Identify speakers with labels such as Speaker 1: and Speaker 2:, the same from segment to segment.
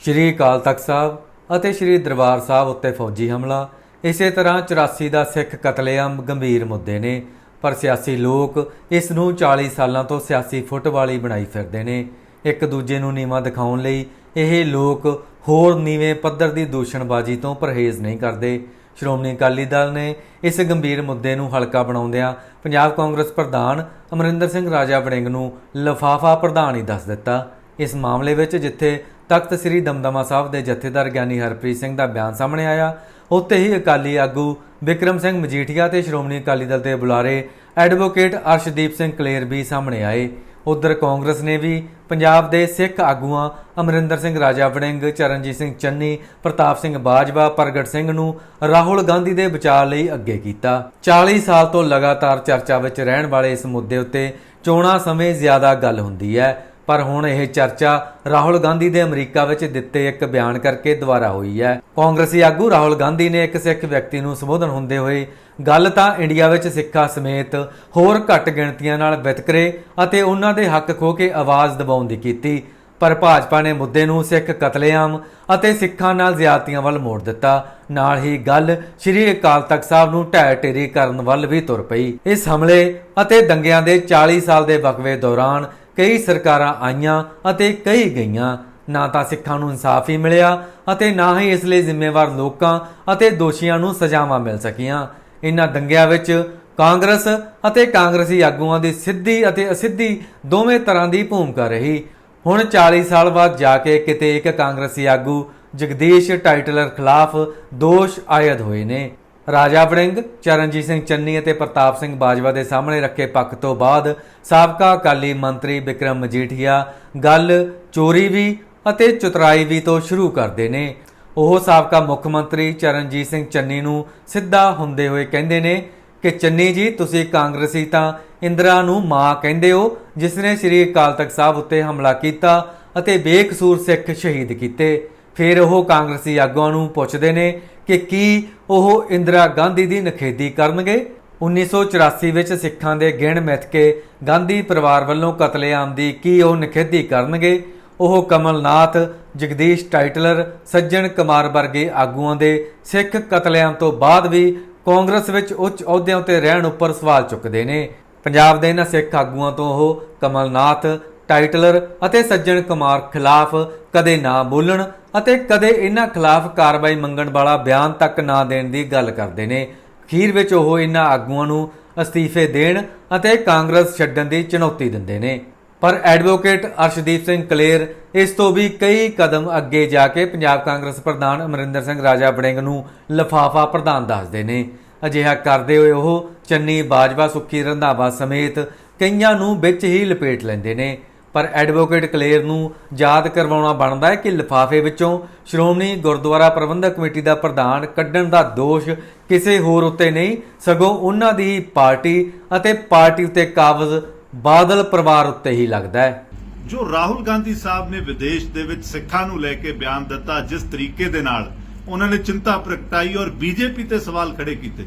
Speaker 1: ਸ਼੍ਰੀ ਅਕਾਲ ਤਖਤ ਸਾਹਿਬ ਅਤੇ ਸ਼੍ਰੀ ਦਰਬਾਰ ਸਾਹਿਬ ਉੱਤੇ ਫੌਜੀ ਹਮਲਾ। ਇਸੇ ਤਰ੍ਹਾਂ 84 ਦਾ ਸਿੱਖ ਕਤਲੇਆਮ ਗੰਭੀਰ ਮੁੱਦੇ ਨੇ, ਪਰ ਸਿਆਸੀ ਲੋਕ ਇਸ ਨੂੰ 40 ਸਾਲਾਂ ਤੋਂ ਸਿਆਸੀ ਫੁੱਟ ਵਾਲੀ ਬਣਾਈ ਫਿਰਦੇ ਨੇ। ਇੱਕ ਦੂਜੇ ਨੂੰ ਨੀਵਾਂ ਦਿਖਾਉਣ ਲਈ ਇਹ ਲੋਕ ਹੋਰ ਨੀਵੇਂ ਪੱਧਰ ਦੀ ਦੂਸ਼ਣਬਾਜ਼ੀ ਤੋਂ ਪਰਹੇਜ਼ ਨਹੀਂ ਕਰਦੇ। ਸ਼੍ਰੋਮਣੀ ਅਕਾਲੀ ਦਲ ਨੇ ਇਸ ਗੰਭੀਰ ਮੁੱਦੇ ਨੂੰ ਹਲਕਾ ਬਣਾਉਂਦਿਆਂ ਪੰਜਾਬ ਕਾਂਗਰਸ ਪ੍ਰਧਾਨ ਅਮਰਿੰਦਰ ਸਿੰਘ ਰਾਜਾ ਵੜਿੰਗ ਨੂੰ ਲਫਾਫਾ ਪ੍ਰਧਾਨ ਹੀ ਦੱਸ ਦਿੱਤਾ। ਇਸ ਮਾਮਲੇ ਵਿੱਚ ਜਿੱਥੇ ਤਖਤ ਸ੍ਰੀ ਦਮਦਮਾ ਸਾਹਿਬ ਦੇ ਜਥੇਦਾਰ ਗਿਆਨੀ ਹਰਪ੍ਰੀਤ ਸਿੰਘ ਦਾ ਬਿਆਨ ਸਾਹਮਣੇ ਆਇਆ, ਉੱਥੇ ਹੀ ਅਕਾਲੀ ਆਗੂ ਵਿਕਰਮ ਸਿੰਘ ਮਜੀਠੀਆ ਤੇ ਸ਼੍ਰੋਮਣੀ ਅਕਾਲੀ ਦਲ ਦੇ ਬੁਲਾਰੇ ਐਡਵੋਕੇਟ ਅਰਸ਼ਦੀਪ ਸਿੰਘ ਕਲੇਰ ਵੀ ਸਾਹਮਣੇ ਆਏ। ਉਧਰ ਕਾਂਗਰਸ ਨੇ ਵੀ ਪੰਜਾਬ ਦੇ ਸਿੱਖ ਆਗੂਆਂ ਅਮਰਿੰਦਰ ਸਿੰਘ ਰਾਜਾ ਵੜਿੰਗ, ਚਰਨਜੀਤ ਸਿੰਘ ਚੰਨੀ, ਪ੍ਰਤਾਪ ਸਿੰਘ ਬਾਜਵਾ, ਪ੍ਰਗਟ ਸਿੰਘ ਨੂੰ ਰਾਹੁਲ ਗਾਂਧੀ ਦੇ ਬਚਾਅ ਲਈ ਅੱਗੇ ਕੀਤਾ। 40 ਸਾਲ ਤੋਂ ਲਗਾਤਾਰ ਚਰਚਾ ਵਿੱਚ ਰਹਿਣ ਵਾਲੇ ਇਸ ਮੁੱਦੇ ਉੱਤੇ ਚੋਣਾਂ ਸਮੇਂ ਜ਼ਿਆਦਾ ਗੱਲ ਹੁੰਦੀ ਹੈ। ਪਰ ਹੁਣ ਇਹ ਚਰਚਾ ਰਾਹੁਲ ਗਾਂਧੀ ਦੇ ਅਮਰੀਕਾ ਵਿੱਚ ਦਿੱਤੇ ਇੱਕ ਬਿਆਨ ਕਰਕੇ ਦੁਬਾਰਾ ਹੋਈ ਹੈ। ਕਾਂਗਰਸੀ ਆਗੂ ਰਾਹੁਲ ਗਾਂਧੀ ਨੇ ਇੱਕ ਸਿੱਖ ਵਿਅਕਤੀ ਨੂੰ ਸੰਬੋਧਨ ਹੁੰਦੇ ਹੋਏ ਗੱਲ ਤਾਂ ਇੰਡੀਆ ਵਿੱਚ ਸਿੱਖਾਂ ਸਮੇਤ ਹੋਰ ਘੱਟ ਗਿਣਤੀਆਂ ਨਾਲ ਵਿਤਕਰੇ ਅਤੇ ਉਹਨਾਂ ਦੇ ਹੱਕ ਖੋ ਕੇ ਆਵਾਜ਼ ਦਬਾਉਣ ਦੀ ਕੀਤੀ, ਪਰ ਭਾਜਪਾ ਨੇ ਮੁੱਦੇ ਨੂੰ ਸਿੱਖ ਕਤਲੇਆਮ ਅਤੇ ਸਿੱਖਾਂ ਨਾਲ ਜ਼ਿਆਦਤੀਆਂ ਵੱਲ ਮੋੜ ਦਿੱਤਾ। ਨਾਲ ਹੀ ਗੱਲ ਸ੍ਰੀ ਅਕਾਲ ਤਖਤ ਸਾਹਿਬ ਨੂੰ ਢਹਿ ਢੇਰੀ ਕਰਨ ਵੱਲ ਵੀ ਤੁਰ ਪਈ। ਇਸ ਹਮਲੇ ਅਤੇ ਦੰਗਿਆਂ ਦੇ 40 ਸਾਲ ਦੇ ਵਕਵੇ ਦੌਰਾਨ ਕਈ ਸਰਕਾਰਾਂ ਆਈਆਂ ਅਤੇ ਕਈ ਗਈਆਂ। ਨਾ ਤਾਂ ਸਿੱਖਾਂ ਨੂੰ ਇਨਸਾਫ ਹੀ ਮਿਲਿਆ ਅਤੇ ਨਾ ਹੀ ਇਸ ਲਈ ਜ਼ਿੰਮੇਵਾਰ ਲੋਕਾਂ ਅਤੇ ਦੋਸ਼ੀਆਂ ਨੂੰ ਸਜ਼ਾਵਾਂ ਮਿਲ ਸਕੀਆਂ। ਇਨ੍ਹਾਂ ਦੰਗਿਆਂ ਵਿੱਚ ਕਾਂਗਰਸ ਅਤੇ ਕਾਂਗਰਸੀ ਆਗੂਆਂ ਦੀ ਸਿੱਧੀ ਅਤੇ ਅਸਿੱਧੀ ਦੋਵੇਂ ਤਰ੍ਹਾਂ ਦੀ ਭੂਮਿਕਾ ਰਹੀ। ਹੁਣ 40 ਸਾਲ ਬਾਅਦ ਜਾ ਕੇ ਕਿਤੇ ਇੱਕ ਕਾਂਗਰਸੀ ਆਗੂ ਜਗਦੀਸ਼ ਟਾਈਟਲਰ ਖਿਲਾਫ ਦੋਸ਼ ਆਇਦ ਹੋਏ ਨੇ। ਰਾਜਾ ਵੜਿੰਗ, ਚਰਨਜੀਤ ਸਿੰਘ ਚੰਨੀ ਅਤੇ ਪ੍ਰਤਾਪ ਸਿੰਘ ਬਾਜਵਾ ਦੇ ਸਾਹਮਣੇ ਰੱਖੇ ਪੱਖ ਤੋਂ ਬਾਅਦ ਸਾਬਕਾ ਅਕਾਲੀ ਮੰਤਰੀ ਵਿਕਰਮ ਮਜੀਠੀਆ ਗੱਲ ਚੋਰੀ ਵੀ ਅਤੇ ਚੁਤਰਾਈ ਵੀ ਤੋਂ ਸ਼ੁਰੂ ਕਰਦੇ ਨੇ। ਉਹ ਸਾਬਕਾ ਮੁੱਖ ਮੰਤਰੀ ਚਰਨਜੀਤ ਸਿੰਘ ਚੰਨੀ ਨੂੰ ਸਿੱਧਾ ਹੁੰਦੇ ਹੋਏ ਕਹਿੰਦੇ ਨੇ ਕਿ, ਚੰਨੀ ਜੀ, ਤੁਸੀਂ ਕਾਂਗਰਸੀ ਤਾਂ ਇੰਦਰਾ ਨੂੰ ਮਾਂ ਕਹਿੰਦੇ ਹੋ, ਜਿਸ ਨੇ ਸ੍ਰੀ ਅਕਾਲ ਤਖਤ ਸਾਹਿਬ ਉੱਤੇ ਹਮਲਾ ਕੀਤਾ ਅਤੇ ਬੇਕਸੂਰ ਸਿੱਖ ਸ਼ਹੀਦ ਕੀਤੇ। ਫਿਰ ਉਹ ਕਾਂਗਰਸੀ ਆਗੂਆਂ ਨੂੰ ਪੁੱਛਦੇ ਨੇ ਕਿ ਕੀ ਉਹ ਇੰਦਰਾ ਗਾਂਧੀ ਦੀ ਨਖੇਦੀ ਕਰਨਗੇ? 1984 ਵਿੱਚ ਸਿੱਖਾਂ ਦੇ ਗਿਣ ਮਿਥ ਕੇ ਗਾਂਧੀ ਪਰਿਵਾਰ ਵੱਲੋਂ ਕਤਲੇਆਮ ਦੀ ਕੀ ਉਹ ਨਖੇਦੀ ਕਰਨਗੇ? ਉਹ ਕਮਲਨਾਥ, ਜਗਦੀਸ਼ ਟਾਈਟਲਰ, ਸੱਜਣ ਕੁਮਾਰ ਵਰਗੇ ਆਗੂਆਂ ਦੇ ਸਿੱਖ ਕਤਲੇਆਮ ਤੋਂ ਬਾਅਦ ਵੀ ਕਾਂਗਰਸ ਵਿੱਚ ਉੱਚ ਅਹੁਦਿਆਂ ਤੇ ਰਹਿਣ ਉੱਪਰ ਸਵਾਲ ਚੁੱਕਦੇ ਨੇ। ਪੰਜਾਬ ਦੇ ਇਹਨਾਂ ਸਿੱਖ ਆਗੂਆਂ ਤੋਂ ਉਹ ਕਮਲਨਾਥ ਟਾਈਟਲਰ ਅਤੇ ਸੱਜਣ ਕੁਮਾਰ ਖਿਲਾਫ ਕਦੇ ਨਾ ਬੋਲਣ ਅਤੇ ਕਦੇ ਇਹਨਾਂ ਖਿਲਾਫ ਕਾਰਵਾਈ ਮੰਗਣ ਵਾਲਾ ਬਿਆਨ ਤੱਕ ਨਾ ਦੇਣ ਦੀ ਗੱਲ ਕਰਦੇ ਨੇ। ਅਖੀਰ ਵਿੱਚ ਉਹ ਇਹਨਾਂ ਆਗੂਆਂ ਨੂੰ ਅਸਤੀਫੇ ਦੇਣ ਅਤੇ ਕਾਂਗਰਸ ਛੱਡਣ ਦੀ ਚੁਣੌਤੀ ਦਿੰਦੇ ਨੇ। ਪਰ ਐਡਵੋਕੇਟ ਅਰਸ਼ਦੀਪ ਸਿੰਘ ਕਲੇਰ ਇਸ ਤੋਂ ਵੀ ਕਈ ਕਦਮ ਅੱਗੇ ਜਾ ਕੇ ਪੰਜਾਬ ਕਾਂਗਰਸ ਪ੍ਰਧਾਨ ਅਮਰਿੰਦਰ ਸਿੰਘ ਰਾਜਾ ਬੜਿੰਗ ਨੂੰ ਲਫਾਫਾ ਪ੍ਰਧਾਨ ਦੱਸਦੇ ਨੇ। ਅਜਿਹਾ ਕਰਦੇ ਹੋਏ ਉਹ ਚੰਨੀ ਬਾਜਵਾ ਸੁੱਖੀ ਰੰਧਾਵਾ ਸਮੇਤ ਕਈਆਂ ਨੂੰ ਵਿੱਚ ਹੀ ਲਪੇਟ ਲੈਂਦੇ ਨੇ। ਪਰ ਐਡਵੋਕੇਟ ਕਲੇਰ ਨੂੰ ਯਾਦ ਕਰਵਾਉਣਾ ਬਣਦਾ ਹੈ ਕਿ ਲਿਫਾਫੇ ਵਿੱਚੋਂ ਸ਼੍ਰੋਮਣੀ ਗੁਰਦੁਆਰਾ ਪ੍ਰਬੰਧਕ ਕਮੇਟੀ ਦਾ ਪ੍ਰਧਾਨ ਕੱਢਣ ਦਾ ਦੋਸ਼ ਕਿਸੇ ਹੋਰ ਉੱਤੇ ਨਹੀਂ, ਸਗੋਂ ਉਹਨਾਂ ਦੀ ਹੀ ਪਾਰਟੀ ਅਤੇ ਪਾਰਟੀ ਉੱਤੇ ਕਾਬਜ਼ ਬਾਦਲ ਪਰਿਵਾਰ ਉੱਤੇ ਹੀ ਲੱਗਦਾ ਹੈ।
Speaker 2: ਜੋ ਰਾਹੁਲ ਗਾਂਧੀ ਸਾਹਿਬ ਨੇ ਵਿਦੇਸ਼ ਦੇ ਵਿੱਚ ਸਿੱਖਾਂ ਨੂੰ ਲੈ ਕੇ ਬਿਆਨ ਦਿੱਤਾ ਜਿਸ ਤਰੀਕੇ ਦੇ ਨਾਲ, ਉਹਨਾਂ ਨੇ ਚਿੰਤਾ ਪ੍ਰਗਟਾਈ ਔਰ ਬੀਜੇਪੀ ਤੇ ਸਵਾਲ ਖੜੇ ਕੀਤੇ।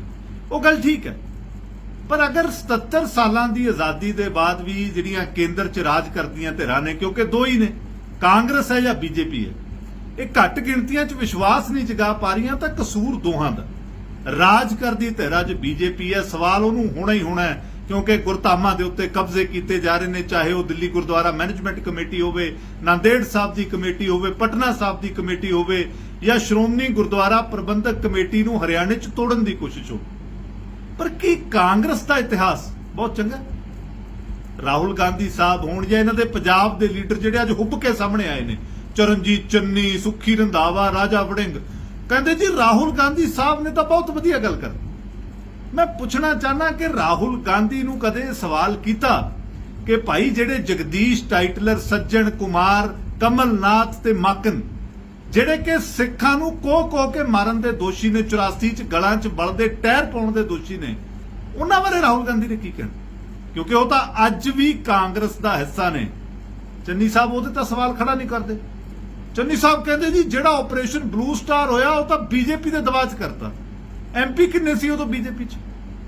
Speaker 2: ਉਹ ਗੱਲ ਠੀਕ ਹੈ। ਪਰ ਅਗਰ 77 ਸਾਲਾਂ ਦੀ ਆਜ਼ਾਦੀ ਦੇ ਬਾਅਦ ਵੀ ਜਿਹੜੀਆਂ ਕੇਂਦਰ 'ਚ ਰਾਜ ਕਰਦੀਆਂ ਧਿਰਾਂ ਨੇ, ਕਿਉਂਕਿ ਦੋ ਹੀ ਨੇ, ਕਾਂਗਰਸ ਹੈ ਜਾਂ ਬੀਜੇਪੀ ਹੈ, ਇਹ ਘੱਟ ਗਿਣਤੀਆਂ 'ਚ ਵਿਸ਼ਵਾਸ ਨਹੀਂ ਜਗਾ ਪਾ ਰਹੀਆਂ, ਤਾਂ ਕਸੂਰ ਦੋਹਾਂ ਦਾ। ਰਾਜ ਕਰਦੀ ਧਿਰਾਂ 'ਚ ਬੀਜੇਪੀ ਹੈ, ਸਵਾਲ ਉਹਨੂੰ ਹੋਣਾ ਹੀ ਹੋਣਾ ਹੈ, ਕਿਉਂਕਿ ਗੁਰਧਾਮਾਂ ਦੇ ਉੱਤੇ ਕਬਜ਼ੇ ਕੀਤੇ ਜਾ ਰਹੇ ਨੇ, ਚਾਹੇ ਉਹ ਦਿੱਲੀ ਗੁਰਦੁਆਰਾ ਮੈਨੇਜਮੈਂਟ ਕਮੇਟੀ ਹੋਵੇ, ਨਾਂਦੇੜ ਸਾਹਿਬ ਦੀ ਕਮੇਟੀ ਹੋਵੇ, ਪਟਨਾ ਸਾਹਿਬ ਦੀ ਕਮੇਟੀ ਹੋਵੇ, ਜਾਂ ਸ਼੍ਰੋਮਣੀ ਗੁਰਦੁਆਰਾ ਪ੍ਰਬੰਧਕ ਕਮੇਟੀ ਨੂੰ ਹਰਿਆਣੇ 'ਚ ਤੋੜਨ ਦੀ ਕੋਸ਼ਿਸ਼ ਹੋਵੇ। ਪਰ ਕੀ ਕਾਂਗਰਸ ਦਾ ਇਤਿਹਾਸ? ਬਹੁਤ ਚੰਗਾ। ਰਾਹੁਲ ਗਾਂਧੀ ਸਾਹਿਬ ਹੋਣ ਜਾਂ ਇਹਨਾਂ ਦੇ ਪੰਜਾਬ ਦੇ ਲੀਡਰ ਜਿਹੜੇ ਅੱਜ ਹੁੱਬ ਕੇ ਸਾਹਮਣੇ ਆਏ ਨੇ। ਚਰਨਜੀਤ ਚੰਨੀ, ਸੁਖੀ ਰੰਧਾਵਾ, ਰਾਜਾ ਵੜਿੰਗ। ਕਹਿੰਦੇ ਜੀ, ਰਾਹੁਲ ਗਾਂਧੀ ਸਾਹਿਬ ਨੇ ਤਾਂ ਬਹੁਤ ਵਧੀਆ ਗੱਲ ਕਰ। ਮੈਂ ਪੁੱਛਣਾ ਚਾਹਨਾ ਕਿ ਰਾਹੁਲ ਗਾਂਧੀ ਨੂੰ ਕਦੇ ਸਵਾਲ ਕੀਤਾ ਕਿ ਭਾਈ ਜਿਹੜੇ ਜਗਦੀਸ਼ ਟਾਈਟਲਰ, ਸੱਜਣ ਕੁਮਾਰ, ਕਮਲਨਾਥ ਤੇ ਮਾਕਨ ਜਿਹੜੇ ਕਿ ਸਿੱਖਾਂ ਨੂੰ ਕੋਹ ਕੋਹ ਕੇ ਮਾਰਨ ਦੇ ਦੋਸ਼ੀ ਨੇ 84 ਚ ਗਲਾਂ 'ਚ ਬਲਦੇ ਟਾਇਰ ਪਾਉਣ ਦੇ ਦੋਸ਼ੀ ਨੇ, ਉਹਨਾਂ ਬਾਰੇ ਰਾਹੁਲ ਗਾਂਧੀ ਨੇ ਕੀ ਕਹਿਣਾ? ਕਿਉਂਕਿ ਉਹ ਤਾਂ ਅੱਜ ਵੀ ਕਾਂਗਰਸ ਦਾ ਹਿੱਸਾ ਨੇ। ਚੰਨੀ ਸਾਹਿਬ, ਉਹਦੇ ਤਾਂ ਸਵਾਲ ਖੜਾ ਨਹੀਂ ਕਰਦੇ। ਚੰਨੀ ਸਾਹਿਬ ਕਹਿੰਦੇ ਜੀ, ਜਿਹੜਾ ਆਪਰੇਸ਼ਨ ਬਲੂ ਸਟਾਰ ਹੋਇਆ, ਉਹ ਤਾਂ ਬੀਜੇਪੀ ਦੇ ਦਬਾਅ 'ਚ ਕਰਤਾ। ਐਮਪੀ ਕਿੰਨੇ ਸੀ ਉਦੋਂ ਬੀਜੇਪੀ 'ਚ?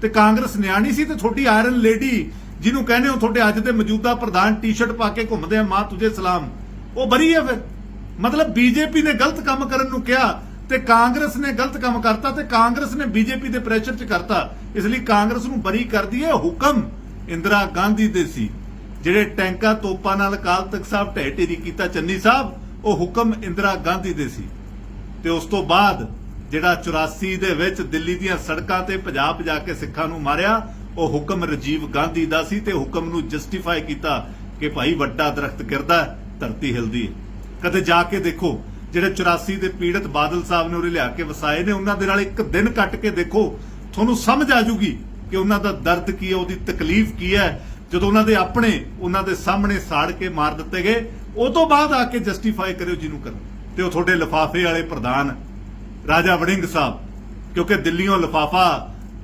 Speaker 2: ਤੇ ਕਾਂਗਰਸ ਨਿਆਣੀ ਸੀ ਤੇ ਤੁਹਾਡੀ ਆਇਰਨ ਲੇਡੀ ਜਿਹਨੂੰ ਕਹਿੰਦੇ ਹੋ, ਤੁਹਾਡੇ ਅੱਜ ਦੇ ਮੌਜੂਦਾ ਪ੍ਰਧਾਨ ਟੀ-ਸ਼ਰਟ ਪਾ ਕੇ ਘੁੰਮਦੇ ਆ, ਮਾਂ ਤੁਝੇ ਸਲਾਮ। ਉਹ ਬਰੀ ਹੈ ਫਿਰ। ਮਤਲਬ ਬੀਜੇਪੀ ਨੇ ਗਲਤ ਕੰਮ ਕਰਨ ਨੂੰ ਕਿਹਾ ਤੇ ਕਾਂਗਰਸ ਨੇ ਗਲਤ ਕੰਮ ਕਰਤਾ ਤੇ ਕਾਂਗਰਸ ਨੇ ਬੀਜੇਪੀ ਦੇ ਪ੍ਰੈਸ਼ਰ 'ਚ ਕਰਤਾ। ਇਸ ਲਈ ਕਾਂਗਰਸ ਨੂੰ ਬਰੀ ਕਰਦੀ ਹੈ ਹੁਕਮ ਇੰਦਰਾ ਗਾਂਧੀ ਦੇ ਸੀ। ਜਿਹੜੇ ਟੈਂਕਾਂ ਤੋਪਾਂ ਨਾਲ ਅਕਾਲ ਤਖਤ ਸਾਹਿਬ ਢਹਿ ਢੇਰੀ ਕੀਤਾ ਚੰਨੀ ਸਾਹਿਬ, ਉਹ ਹੁਕਮ ਇੰਦਰਾ ਗਾਂਧੀ ਦੇ ਸੀ। ਤੇ ਉਸ ਤੋਂ ਬਾਅਦ ਜਿਹੜਾ 84 ਦੇ ਵਿੱਚ ਦਿੱਲੀ ਦੀਆਂ ਸੜਕਾਂ ਤੇ ਪੰਜਾਬ ਜਾ ਕੇ ਸਿੱਖਾਂ ਨੂੰ ਮਾਰਿਆ, ਉਹ ਹੁਕਮ ਰਾਜੀਵ ਗਾਂਧੀ ਦਾ ਸੀ ਤੇ ਹੁਕਮ ਨੂੰ ਜਸਟੀਫਾਈ ਕੀਤਾ ਕਿ ਭਾਈ ਵੱਡਾ ਦਰਖਤ ਗਿਰਦਾ, ਧਰਤੀ ਹਿਲਦੀ ਹੈ ਕਦੇ ਜਾ ਕੇ ਦੇਖੋ, ਜਿਹੜੇ 84 ਦੇ ਪੀੜਤ ਬਾਦਲ ਸਾਹਿਬ ਨੇ ਉਰੇ ਲਿਆ ਕੇ ਵਸਾਏ ਨੇ, ਉਹਨਾਂ ਦੇ ਨਾਲ ਇੱਕ ਦਿਨ ਕੱਟ ਕੇ ਦੇਖੋ, ਤੁਹਾਨੂੰ ਸਮਝ ਆ ਜੂਗੀ ਕਿ ਉਹਨਾਂ ਦਾ ਦਰਦ ਕੀ ਹੈ, ਉਹਦੀ ਤਕਲੀਫ ਕੀ ਹੈ। ਜਦੋਂ ਉਹਨਾਂ ਦੇ ਆਪਣੇ, ਉਹਨਾਂ ਦੇ ਸਾਹਮਣੇ ਸਾੜ ਕੇ ਮਾਰ ਦਿੱਤੇ ਗਏ ਉਹ ਤੋਂ ਬਾਅਦ ਆ ਕੇ ਜਸਟੀਫਾਈ ਕਰਿਓ ਜਿਹਨੂੰ ਕਰੋ। ਤੇ ਉਹ ਤੁਹਾਡੇ ਲਿਫਾਫੇ ਵਾਲੇ ਪ੍ਰਧਾਨ, ਰਾਜਾ ਵੜਿੰਗ ਸਾਹਿਬ, ਕਿਉਂਕਿ ਦਿੱਲੀੋਂ ਲਿਫਾਫਾ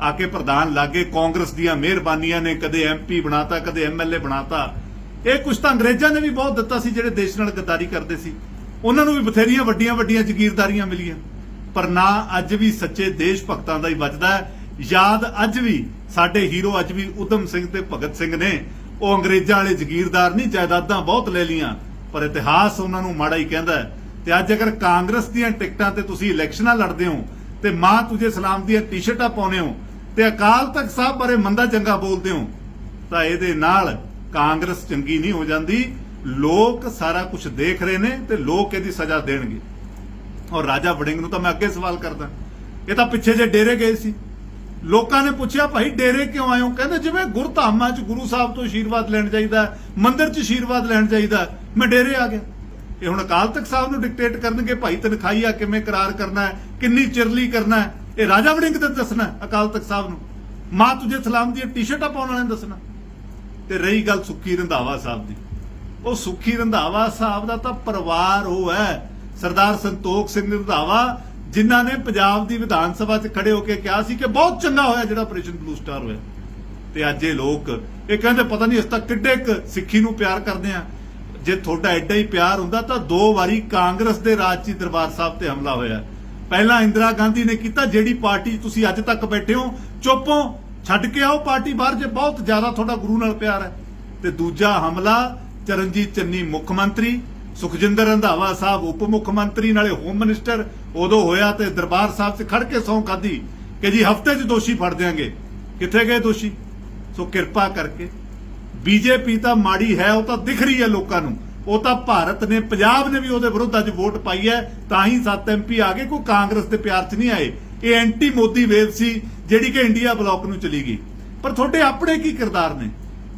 Speaker 2: ਆ ਕੇ ਪ੍ਰਧਾਨ ਲਾਗੇ, ਕਾਂਗਰਸ ਦੀਆਂ ਮਿਹਰਬਾਨੀਆਂ ਨੇ ਕਦੇ ਐਮਪੀ ਬਣਾਤਾ, ਕਦੇ ਐਮਐਲਏ ਬਣਾਤਾ। ਇਹ ਕੁਝ ਤਾਂ ਅੰਗਰੇਜ਼ਾਂ ਨੇ ਵੀ ਬਹੁਤ ਦਿੱਤਾ ਸੀ, ਜਿਹੜੇ ਦੇਸ਼ ਨਾਲ ਗੱਦਾਰੀ ਕਰਦੇ ਸੀ। ਉਹਨਾਂ ਨੂੰ ਵੀ ਬਥੇਰੀਆਂ ਵੱਡੀਆਂ ਵੱਡੀਆਂ ਜ਼ਗੀਰਦਾਰੀਆਂ ਮਿਲੀਆਂ। ਪਰ ਨਾ ਅੱਜ ਵੀ ਸੱਚੇ ਦੇਸ਼ ਭਗਤਾਂ ਦਾ ਹੀ ਵੱਜਦਾ ਹੈ। ਯਾਦ ਅੱਜ ਵੀ ਸਾਡੇ ਹੀਰੋ ਅੱਜ ਵੀ ਉਦਮ ਸਿੰਘ ਤੇ ਭਗਤ ਸਿੰਘ ਨੇ। ਉਹ ਅੰਗਰੇਜ਼ਾਂ ਵਾਲੇ ਜ਼ਗੀਰਦਾਰ ਨਹੀਂ, ਜਾਇਦਾਦਾਂ ਬਹੁਤ ਲੈ ਲੀਆਂ ਪਰ ਇਤਿਹਾਸ ਉਹਨਾਂ ਨੂੰ ਮਾੜਾ ਹੀ ਕਹਿੰਦਾ ਤੇ ਅੱਜ ਅਗਰ ਕਾਂਗਰਸ ਦੀਆਂ ਟਿਕਟਾਂ ਤੇ ਤੁਸੀਂ ਇਲੈਕਸ਼ਨਾਂ ਲੜਦੇ ਹੋ, ਤੇ ਮਾਂ ਤੁਝੇ ਸਲਾਮ ਦੀਆਂ ਟੀ-ਸ਼ਰਟਾਂ ਪਾਉਂਦੇ ਹੋ, ਤੇ ਅਕਾਲ ਤਖਤ ਸਾਹਿਬ ਬਾਰੇ ਮੰਦਾ ਚੰਗਾ ਬੋਲਦੇ ਹੋ, ਤਾਂ ਇਹਦੇ ਨਾਲ ਕਾਂਗਰਸ ਚੰਗੀ ਨਹੀਂ ਹੋ ਜਾਂਦੀ ਲੋਕ ਸਾਰਾ ਕੁਝ ਦੇਖ ਰਹੇ ਨੇ ਤੇ ਲੋਕ ਇਹਦੀ ਸਜ਼ਾ ਦੇਣਗੇ। ਔਰ ਰਾਜਾ ਵੜਿੰਗ ਨੂੰ ਤਾਂ ਮੈਂ ਅੱਗੇ ਸਵਾਲ ਕਰਦਾ ਇਹ ਤਾਂ ਪਿੱਛੇ ਜੇ ਡੇਰੇ ਗਏ ਸੀ। ਲੋਕਾਂ ਨੇ ਪੁੱਛਿਆ ਭਾਈ ਡੇਰੇ ਕਿਉਂ ਆਏ ਹੋ? ਕਹਿੰਦੇ ਜਿਵੇਂ ਗੁਰਧਾਮਾਂ 'ਚ ਗੁਰੂ ਸਾਹਿਬ ਤੋਂ ਆਸ਼ੀਰਵਾਦ ਲੈਣ ਚਾਹੀਦਾ ਹੈ, ਮੰਦਿਰ 'ਚ ਆਸ਼ੀਰਵਾਦ ਲੈਣ ਚਾਹੀਦਾ ਮੈਂ ਡੇਰੇ ਆ ਗਿਆ। ਇਹ ਹੁਣ ਅਕਾਲ ਤਖਤ ਸਾਹਿਬ ਨੂੰ ਡਿਕਟੇਟ ਕਰਨਗੇ ਭਾਈ ਤਨਖਾਹੀਆ ਕਿਵੇਂ ਕਰਾਰ ਕਰਨਾ ਹੈ? ਕਿੰਨੀ ਚਿਰਲੀ ਕਰਨਾ ਹੈ? ਇਹ ਰਾਜਾ ਵੜਿੰਗ ਤੇ ਦੱਸਣਾ ਅਕਾਲ ਤਖਤ ਸਾਹਿਬ ਨੂੰ। ਮਾਂ ਤੁਝੇ ਸਲਾਮ ਦੀਆਂ ਟੀ-ਸ਼ਰਟਾਂ ਪਾਉਣ ਵਾਲਿਆਂ ਨੂੰ ਦੱਸਣਾ। ਤੇ ਰਹੀ ਗੱਲ ਸੁੱਖੀ ਰੰਧਾਵਾ ਸਾਹਿਬ ਦੀ। ਉਹ ਸੁੱਖੀ ਰੰਧਾਵਾ ਸਾਹਿਬ ਦਾ ਤਾਂ ਪਰਿਵਾਰ ਉਹ ਹੈ। ਸਰਦਾਰ ਸੰਤੋਖ ਸਿੰਘ ਰੰਧਾਵਾ, ਜਿਨ੍ਹਾਂ ਨੇ ਪੰਜਾਬ ਦੀ ਵਿਧਾਨ ਸਭਾ 'ਚ ਖੜੇ ਹੋ ਕੇ ਕਿਹਾ ਸੀ ਕਿ ਬਹੁਤ ਚੰਗਾ ਹੋਇਆ ਜਿਹੜਾ ਆਪਰੇਸ਼ਨ ਬਲੂ ਸਟਾਰ ਹੋਇਆ। ਤੇ ਅੱਜ ਇਹ ਲੋਕ, ਇਹ ਕਹਿੰਦੇ ਪਤਾ ਨਹੀਂ ਇਸ ਤੱਕ ਕਿੱਡੇ ਕੁ ਸਿੱਖੀ ਨੂੰ ਪਿਆਰ ਕਰਦੇ ਆ। ਜੇ ਤੁਹਾਡਾ ਐਡਾ ਹੀ ਪਿਆਰ ਹੁੰਦਾ ਤਾਂ ਦੋ ਵਾਰੀ ਕਾਂਗਰਸ ਦੇ ਰਾਜ 'ਚ ਦਰਬਾਰ ਸਾਹਿਬ ਤੇ ਹਮਲਾ ਹੋਇਆ। ਪਹਿਲਾਂ ਇੰਦਰਾ ਗਾਂਧੀ ਨੇ ਕੀਤਾ, ਜਿਹੜੀ ਪਾਰਟੀ ਤੁਸੀਂ ਅੱਜ ਤੱਕ ਬੈਠੇ ਹੋ, ਚੁੱਪੋ ਛੱਡ ਕੇ ਆਓ, ਪਾਰਟੀ ਬਾਹਰ ਜੇ ਬਹੁਤ ਜ਼ਿਆਦਾ ਤੁਹਾਡਾ ਗੁਰੂ ਨਾਲ ਪਿਆਰ ਹੈ। ਤੇ ਦੂਜਾ ਹਮਲਾ, ਚਰਨਜੀਤ ਚੰਨੀ ਮੁੱਖ ਮੰਤਰੀ, ਸੁਖਜਿੰਦਰ ਰੰਧਾਵਾ ਸਾਹਿਬ ਉਪ ਮੁੱਖ ਮੰਤਰੀ, ਨਾਲੇ ਹੋਮ ਮਿਨਿਸਟਰ ਉਦੋਂ ਹੋਇਆ ਤੇ ਦਰਬਾਰ ਸਾਹਿਬ 'ਚ ਖੜ ਕੇ ਸੌਂ ਖਾਦੀ ਕਿ ਜੀ ਹਫ਼ਤੇ 'ਚ ਦੋਸ਼ੀ ਫੜ ਦਿਆਂਗੇ। ਕਿੱਥੇ ਗਏ ਦੋਸ਼ੀ? ਸੋ ਕਿਰਪਾ ਕਰਕੇ। ਬੀਜੇਪੀ ਤਾਂ ਮਾੜੀ ਹੈ, ਉਹ ਤਾਂ ਦਿਖ ਰਹੀ ਹੈ ਲੋਕਾਂ ਨੂੰ। ਉਹ ਤਾਂ ਭਾਰਤ ਨੇ, ਪੰਜਾਬ ਨੇ ਵੀ ਉਹਦੇ ਵਿਰੁੱਧ ਅੱਜ ਵੋਟ ਪਾਈ ਹੈ, ਤਾਂ ਹੀ 7 ਐਮਪੀ ਆ ਗਏ, ਕੋਈ ਕਾਂਗਰਸ ਦੇ ਪਿਆਰ 'ਚ ਨਹੀਂ ਆਏ। ਇਹ ਐਂਟੀ ਮੋਦੀ ਵੇਵ ਸੀ, ਜਿਹੜੀ ਕਿ ਇੰਡੀਆ ਬਲੌਕ ਨੂੰ ਚਲੀ ਗਈ। ਪਰ ਤੁਹਾਡੇ ਆਪਣੇ ਕੀ ਕਿਰਦਾਰ ਨੇ?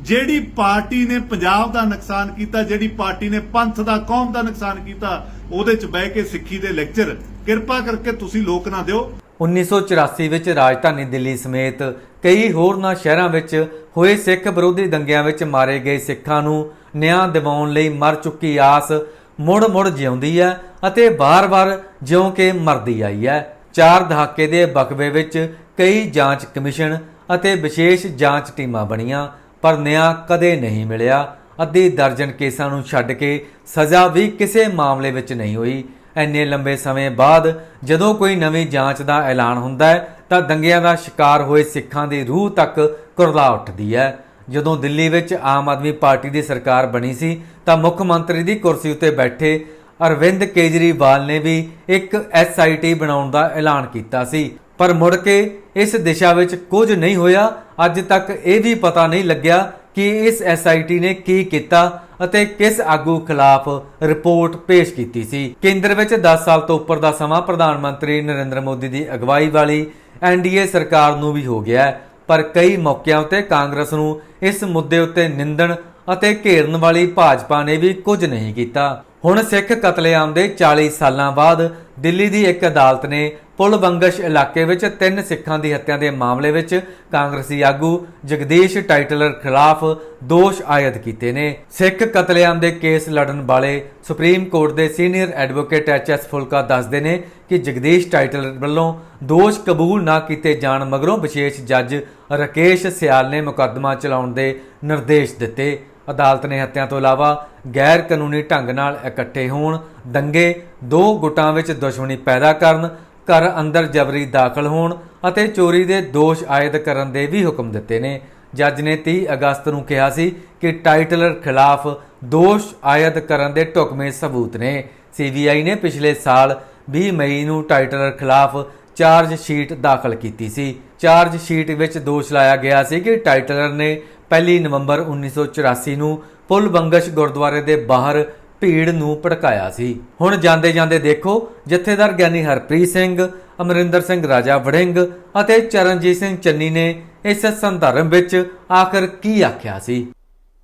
Speaker 2: ਜਿਹੜੀ ਪਾਰਟੀ ਨੇ ਪੰਜਾਬ ਦਾ ਨੁਕਸਾਨ ਕੀਤਾ, ਜਿਹੜੀ ਪਾਰਟੀ ਨੇ ਪੰਥ ਦਾ, ਕੌਮ ਦਾ ਨੁਕਸਾਨ ਕੀਤਾ, ਉਹਦੇ 'ਚ ਬਹਿ ਕੇ ਸਿੱਖੀ ਦੇ ਲੈਕਚਰ। ਕਿਰਪਾ ਕਰਕੇ ਤੁਸੀਂ ਲੋਕ ਨਾ ਦਿਓ।
Speaker 1: 1984 ਵਿੱਚ ਰਾਜਧਾਨੀ ਦਿੱਲੀ ਸਮੇਤ ਕਈ ਹੋਰਨਾਂ ਸ਼ਹਿਰਾਂ ਵਿੱਚ ਹੋਏ ਸਿੱਖ ਵਿਰੋਧੀ ਦੰਗਿਆਂ ਵਿੱਚ ਮਾਰੇ ਗਏ ਸਿੱਖਾਂ ਨੂੰ ਨਿਆਂ ਦਿਵਾਉਣ ਲਈ ਮਰ ਚੁੱਕੀ ਆਸ ਮੁੜ-ਮੁੜ ਜਿਉਂਦੀ ਹੈ ਅਤੇ ਬਾਰ-ਬਾਰ ਜਿਉਂ ਕੇ ਮਰਦੀ ਆਈ ਹੈ। ਚਾਰ ਦਹਾਕੇ ਦੇ ਬਕਵੇ ਵਿੱਚ ਕਈ ਜਾਂਚ ਕਮਿਸ਼ਨ ਅਤੇ ਵਿਸ਼ੇਸ਼ ਜਾਂਚ ਟੀਮਾਂ ਬਣੀਆਂ, ਪਰ ਨਿਆਂ ਕਦੇ ਨਹੀਂ ਮਿਲਿਆ। ਅੱਧੀ ਦਰਜਨ ਕੇਸਾਂ ਨੂੰ ਛੱਡ ਕੇ ਸਜ਼ਾ ਵੀ ਕਿਸੇ ਮਾਮਲੇ ਵਿੱਚ ਨਹੀਂ ਹੋਈ। ਇੰਨੇ ਲੰਬੇ ਸਮੇਂ ਬਾਅਦ ਜਦੋਂ ਕੋਈ ਨਵੀਂ ਜਾਂਚ ਦਾ ਐਲਾਨ ਹੁੰਦਾ ਹੈ, ਤਾਂ ਦੰਗਿਆਂ ਦਾ ਸ਼ਿਕਾਰ ਹੋਏ ਸਿੱਖਾਂ ਦੀ ਰੂਹ ਤੱਕ ਕੁਰਲਾ ਉੱਠਦੀ ਹੈ। ਜਦੋਂ ਦਿੱਲੀ ਵਿੱਚ ਆਮ ਆਦਮੀ ਪਾਰਟੀ ਦੀ ਸਰਕਾਰ ਬਣੀ ਸੀ, ਤਾਂ ਮੁੱਖ ਮੰਤਰੀ ਦੀ ਕੁਰਸੀ ਉੱਤੇ ਬੈਠੇ ਅਰਵਿੰਦ ਕੇਜਰੀਵਾਲ ਨੇ ਵੀ ਇੱਕ ਐਸਆਈਟੀ ਬਣਾਉਣ ਦਾ ਐਲਾਨ ਕੀਤਾ ਸੀ। ਪਰ ਮੁੜ ਕੇ ਇਸ ਦਿਸ਼ਾ ਵਿੱਚ ਕੁਝ ਨਹੀਂ ਹੋਇਆ। ਅੱਜ ਤੱਕ ਇਹ ਵੀ ਪਤਾ ਨਹੀਂ ਲੱਗਿਆ ਕਿ ਇਸ ਐਸਆਈਟੀ ਨੇ ਕੀ ਕੀਤਾ ਅਤੇ ਕਿਸ ਆਗੂ ਖਿਲਾਫ ਰਿਪੋਰਟ ਪੇਸ਼ ਕੀਤੀ ਸੀ। ਕੇਂਦਰ ਵਿੱਚ 10 ਸਾਲ ਤੋਂ ਉੱਪਰ ਦਾ ਸਮਾਂ ਪ੍ਰਧਾਨ ਮੰਤਰੀ ਨਰਿੰਦਰ ਮੋਦੀ ਦੀ ਅਗਵਾਈ ਵਾਲੀ ਐਨਡੀਏ ਸਰਕਾਰ ਨੂੰ ਵੀ ਹੋ ਗਿਆ ਹੈ। ਪਰ ਕਈ ਮੌਕਿਆਂ ਉੱਤੇ ਕਾਂਗਰਸ ਨੂੰ ਇਸ ਮੁੱਦੇ ਉੱਤੇ ਨਿੰਦਣ ਅਤੇ ਘੇਰਨ ਵਾਲੀ ਭਾਜਪਾ ਨੇ ਵੀ ਕੁਝ ਨਹੀਂ ਕੀਤਾ। ਹੁਣ ਸਿੱਖ ਕਤਲੇਆਮ ਦੇ 40 ਸਾਲਾਂ ਬਾਅਦ ਦਿੱਲੀ ਦੀ ਇੱਕ ਅਦਾਲਤ ਨੇ ਪੁਲਬੰਗਸ਼ ਇਲਾਕੇ ਵਿੱਚ ਤਿੰਨ ਸਿੱਖਾਂ ਦੀ ਹੱਤਿਆ ਦੇ ਮਾਮਲੇ ਵਿੱਚ ਕਾਂਗਰਸੀ ਆਗੂ ਜਗਦੀਸ਼ ਟਾਈਟਲਰ ਖਿਲਾਫ ਦੋਸ਼ ਆਇਦ ਕੀਤੇ ਨੇ ਸਿੱਖ ਕਤਲੇਆਮ ਦੇ ਕੇਸ ਲੜਨ ਵਾਲੇ ਸੁਪਰੀਮ ਕੋਰਟ ਦੇ senior advocate H S. Phoolka ਦੱਸਦੇ ਨੇ ਕਿ ਜਗਦੀਸ਼ ਟਾਈਟਲਰ ਵੱਲੋਂ ਦੋਸ਼ ਕਬੂਲ ਨਾ ਕੀਤੇ ਜਾਣ ਮਗਰੋਂ ਵਿਸ਼ੇਸ਼ ਜੱਜ ਰਕੇਸ਼ ਸਿਆਲ ਨੇ ਮੁਕੱਦਮਾ ਚਲਾਉਣ ਦੇ ਨਿਰਦੇਸ਼ ਦਿੱਤੇ ਅਦਾਲਤ ਨੇ ਹੱਤਿਆਂ ਤੋਂ ਇਲਾਵਾ ਗੈਰ ਕਾਨੂੰਨੀ ਢੰਗ ਨਾਲ ਇਕੱਠੇ ਹੋਣ, ਦੰਗੇ, ਦੋ ਗੁੱਟਾਂ ਵਿੱਚ ਦੁਸ਼ਮਣੀ ਪੈਦਾ ਕਰਨ, ਘਰ ਅੰਦਰ ਜਬਰੀ ਦਾਖਲ ਹੋਣ ਅਤੇ ਚੋਰੀ ਦੇ ਦੋਸ਼ ਆਇਦ ਕਰਨ ਦੇ ਵੀ ਹੁਕਮ ਦਿੱਤੇ ਨੇ। ਜੱਜ ਨੇ 30 ਅਗਸਤ ਨੂੰ ਕਿਹਾ ਸੀ ਕਿ ਟਾਈਟਲਰ ਖਿਲਾਫ ਦੋਸ਼ ਆਇਦ ਕਰਨ ਦੇ ਢੁਕਵੇਂ ਸਬੂਤ ਨੇ। ਸੀਬੀਆਈ ਨੇ ਪਿਛਲੇ ਸਾਲ 20 ਮਈ ਨੂੰ ਟਾਈਟਲਰ ਖਿਲਾਫ ਚਾਰਜ ਸ਼ੀਟ ਦਾਖਲ ਕੀਤੀ ਸੀ। ਚਾਰਜ ਸ਼ੀਟ ਵਿੱਚ ਦੋਸ਼ ਲਾਇਆ ਗਿਆ ਸੀ ਕਿ ਟਾਈਟਲਰ ਨੇ 1 ਨਵੰਬਰ 1984 ਨੂੰ ਪੁੱਲ ਬੰਗਸ਼ ਗੁਰਦੁਆਰੇ ਦੇ ਬਾਹਰ ਭੀੜ ਨੂੰ ਭੜਕਾਇਆ ਸੀ। ਹੁਣ ਜਾਂਦੇ ਜਾਂਦੇ ਦੇਖੋ, ਜਥੇਦਾਰ ਗਿਆਨੀ ਹਰਪ੍ਰੀਤ ਸਿੰਘ, ਅਮਰਿੰਦਰ ਸਿੰਘ ਰਾਜਾ ਵੜਿੰਗ ਅਤੇ ਚਰਨਜੀਤ ਸਿੰਘ ਚੰਨੀ ਨੇ ਇਸ ਸੰਦਰਭ ਵਿੱਚ ਆਖਰ ਕੀ ਆਖਿਆ ਸੀ?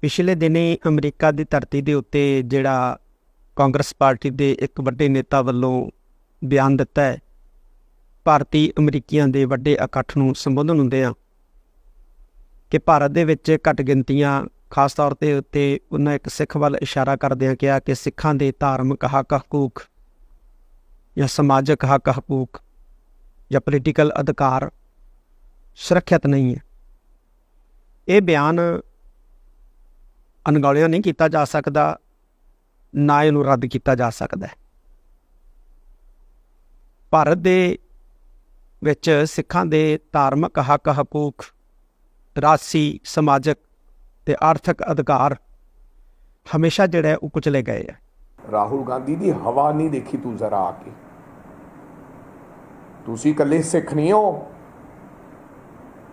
Speaker 3: ਪਿਛਲੇ ਦਿਨੀ ਅਮਰੀਕਾ ਦੀ ਧਰਤੀ ਦੇ ਉੱਤੇ ਜਿਹੜਾ ਕਾਂਗਰਸ ਪਾਰਟੀ ਦੇ ਇੱਕ ਵੱਡੇ ਨੇਤਾ ਵੱਲੋਂ ਬਿਆਨ ਦਿੱਤਾ ਹੈ, ਭਾਰਤੀ ਅਮਰੀਕੀਆਂ ਦੇ ਵੱਡੇ ਇਕੱਠ ਨੂੰ ਸੰਬੋਧਨ ਹੁੰਦੇ ਆ। ਕਿ ਭਾਰਤ ਦੇ ਵਿੱਚ ਘੱਟ ਗਿਣਤੀਆਂ ਖਾਸ ਤੌਰ ਤੇ ਉੱਤੇ ਉਹਨਾਂ ਇੱਕ ਸਿੱਖ ਵੱਲ ਇਸ਼ਾਰਾ ਕਰਦਿਆਂ ਕਿਹਾ ਕਿ ਸਿੱਖਾਂ ਦੇ ਧਾਰਮਿਕ ਹੱਕ ਹਕੂਕ ਜਾਂ ਸਮਾਜਿਕ ਹੱਕ ਹਕੂਕ ਜਾਂ ਪੋਲੀਟੀਕਲ ਅਧਿਕਾਰ ਸੁਰੱਖਿਅਤ ਨਹੀਂ ਹੈ। ਇਹ ਬਿਆਨ ਅਣਗੌਲਿਆ ਨਹੀਂ ਕੀਤਾ ਜਾ ਸਕਦਾ, ਨਾ ਇਹਨੂੰ ਰੱਦ ਕੀਤਾ ਜਾ ਸਕਦਾ ਭਾਰਤ ਦੇ ਵਿੱਚ ਸਿੱਖਾਂ ਦੇ ਧਾਰਮਿਕ ਹੱਕ ਹਕੂਕ ਰਾਸੀ ਸਮਾਜਿਕ ਤੇ ਆਰਥਿਕ ਅਧਿਕਾਰ ਹਮੇਸ਼ਾ ਜਿਹੜਾ ਹੈ ਉਹ ਕੁਚਲੇ ਗਏ ਹੈ
Speaker 4: ਰਾਹੁਲ ਗਾਂਧੀ ਦੀ ਹਵਾ ਨਹੀਂ ਦੇਖੀ ਤੂੰ ਜ਼ਰਾ ਆ ਕੇ ਤੁਸੀਂ ਇਕੱਲੇ ਸਿੱਖ ਨਹੀਂ ਹੋ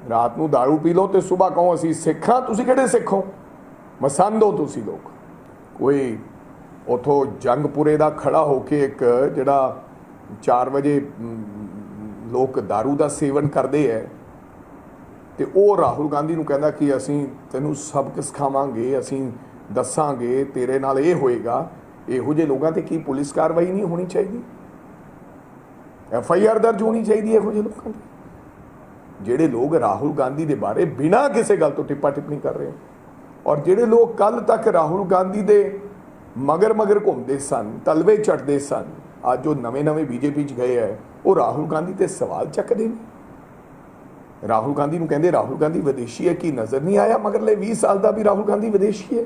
Speaker 4: ਰਾਤ ਨੂੰ दारू ਪੀ ਲਓ ਤੇ ਸਵੇਰ ਕਹੋ ਅਸੀਂ ਸਿੱਖਾਂ ਤੁਸੀਂ ਕਿਹੜੇ ਸਿੱਖ ਹੋ ਮਸੰਦ ਹੋ ਤੁਸੀਂ ਲੋਕ ਕੋਈ ਉਥੋਂ ਜੰਗਪੁਰੇ ਦਾ ਖੜਾ ਹੋ ਕੇ ਇੱਕ ਜਿਹੜਾ 4 ਵਜੇ ਮ, ਲੋਕ दारू ਦਾ ਸੇਵਨ ਕਰਦੇ ਐ ਤੇ ਉਹ ਰਾਹੁਲ ਗਾਂਧੀ ਨੂੰ ਕਹਿੰਦਾ ਕਿ ਅਸੀਂ ਤੈਨੂੰ ਸਬਕ ਸਿਖਾਵਾਂਗੇ, ਅਸੀਂ ਦੱਸਾਂਗੇ, ਤੇਰੇ ਨਾਲ ਇਹ ਹੋਏਗਾ, ਇਹੋ ਜਿਹੇ ਲੋਕਾਂ ਤੇ ਕੀ ਪੁਲਿਸ ਕਾਰਵਾਈ ਨਹੀਂ ਹੋਣੀ ਚਾਹੀਦੀ? ਐਫ ਆਈ ਆਰ ਦਰਜ ਹੋਣੀ ਚਾਹੀਦੀ ਇਹੋ ਜਿਹੇ ਲੋਕਾਂ ਤੇ। ਜਿਹੜੇ ਲੋਕ ਰਾਹੁਲ ਗਾਂਧੀ ਦੇ ਬਾਰੇ ਬਿਨਾਂ ਕਿਸੇ ਗੱਲ ਤੋਂ ਟਿੱਪਾ ਟਿੱਪਣੀ ਕਰ ਰਹੇ ਔਰ ਜਿਹੜੇ ਲੋਕ ਕੱਲ ਤੱਕ ਰਾਹੁਲ ਗਾਂਧੀ ਦੇ ਮਗਰ ਮਗਰ ਘੁੰਮਦੇ ਸਨ, ਤਲਵੇ ਚੜਦੇ ਸਨ, ਅੱਜ ਉਹ ਨਵੇਂ-ਨਵੇਂ ਬੀਜੇਪੀ 'ਚ ਗਏ ਹੈ, ਉਹ ਰਾਹੁਲ ਗਾਂਧੀ ਤੇ ਸਵਾਲ ਚੱਕਦੇ ਨੇ। ਰਾਹੁਲ ਗਾਂਧੀ ਨੂੰ ਕਹਿੰਦੇ ਰਾਹੁਲ ਗਾਂਧੀ ਵਿਦੇਸ਼ੀ ਹੈ ਕੀ ਨਜ਼ਰ ਨਹੀਂ ਆਇਆ ਮਗਰਲੇ 20 ਸਾਲ ਦਾ ਵੀ ਰਾਹੁਲ ਗਾਂਧੀ ਵਿਦੇਸ਼ੀ ਹੈ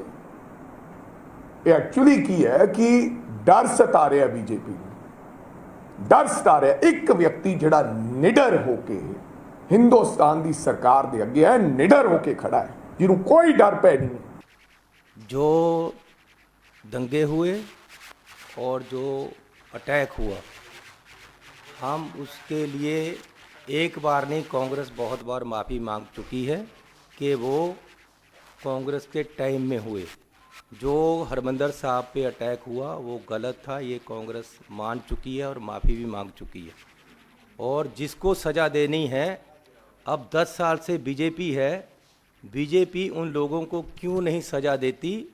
Speaker 4: ਇਹ ਐਕਚੁਅਲੀ ਕੀ ਹੈ ਕਿ ਡਰ ਸਤਾ ਰਿਹਾ ਬੀਜੇਪੀ ਨੂੰ ਡਰ ਸਤਾ ਰਿਹਾ ਇੱਕ ਵਿਅਕਤੀ ਜਿਹੜਾ ਨਿਡਰ ਹੋ ਕੇ ਹਿੰਦੁਸਤਾਨ ਦੀ ਸਰਕਾਰ ਦੇ ਅੱਗੇ ਹੈ ਨਿਡਰ ਹੋ ਕੇ ਖੜਾ ਹੈ ਜਿਹਨੂੰ ਕੋਈ ਡਰ ਪੈ ਨਹੀਂ ਹੈ
Speaker 5: जो दंगे हुए और जो अटैक हुआ हम उसके लिए एक बार नहीं, कांग्रेस बहुत बार माफ़ी मांग चुकी है कि वो कांग्रेस के टाइम में हुए। जो हरमंदर साहब पे अटैक हुआ, वो गलत था, ये कांग्रेस मान चुकी है और माफ़ी भी मांग चुकी है। और जिसको सज़ा देनी है, अब 10 साल से बीजेपी है, बीजेपी उन लोगों को क्यों नहीं सज़ा देती?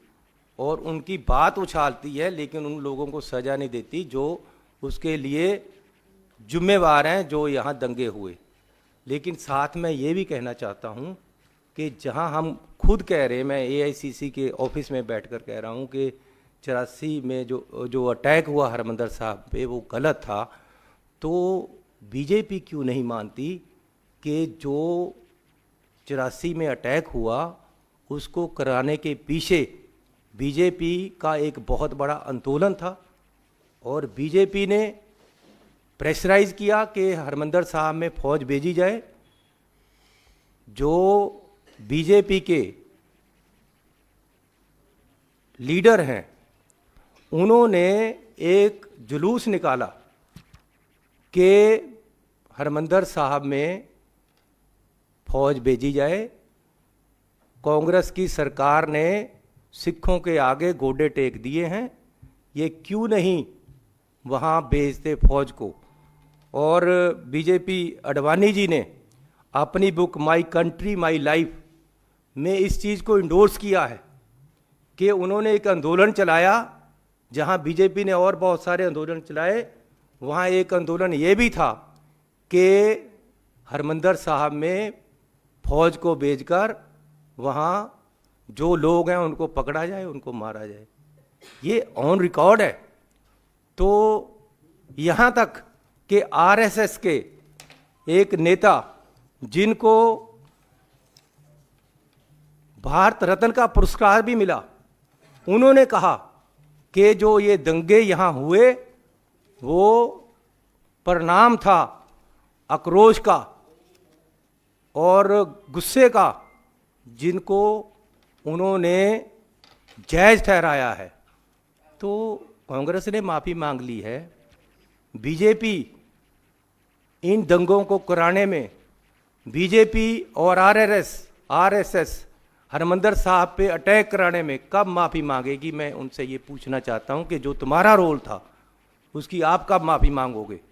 Speaker 5: और उनकी बात उछालती है, लेकिन उन लोगों को सज़ा नहीं देती, जो उसके लिए जिम्मेवार हैं जो यहाँ दंगे हुए। लेकिन साथ में ये भी कहना चाहता हूँ कि जहाँ हम खुद कह रहे हैं, मैं एआईसीसी के ऑफ़िस में बैठकर कह रहा हूँ कि चौरासी में जो जो अटैक हुआ हरमंदर साहब पे, वो गलत था। तो बीजेपी क्यों नहीं मानती कि जो चौरासी में अटैक हुआ, उसको कराने के पीछे बीजेपी का एक बहुत बड़ा आंदोलन था? और बीजेपी ने प्रेशराइज किया कि हरमंदर साहब में फौज भेजी जाए, जो बीजेपी के लीडर हैं, उन्होंने एक जुलूस निकाला कि हरमंदर साहब में फौज भेजी जाए। कांग्रेस की सरकार ने सिखों के आगे गोडे टेक दिए हैं। ये क्यों नहीं वहाँ भेजते फौज को? और बीजेपी अडवाणी जी ने अपनी book my country my life में इस चीज़ को इंडोर्स किया है कि उन्होंने एक आंदोलन चलाया, जहाँ बीजेपी ने और बहुत सारे आंदोलन चलाए। वहाँ एक आंदोलन ये भी था कि हरमंदर साहब में फौज को भेजकर वहाँ जो लोग हैं उनको पकड़ा जाए, उनको मारा जाए। ये ऑन रिकॉर्ड है। तो यहाँ तक कि आरएसएस के एक नेता जिनको भारत रत्न का पुरस्कार भी मिला, उन्होंने कहा कि जो ये दंगे यहाँ हुए, वो परिणाम था आक्रोश का और गुस्से का, जिनको उन्होंने जायज़ ठहराया है। तो कांग्रेस ने माफ़ी मांग ली है। बीजेपी इन दंगों को कराने में, बीजेपी और आरएसएस आरएसएस हरमंदर साहब पे अटैक कराने में कब माफ़ी मांगेगी? मैं उनसे ये पूछना चाहता हूँ कि जो तुम्हारा रोल था, उसकी आप कब माफ़ी मांगोगे?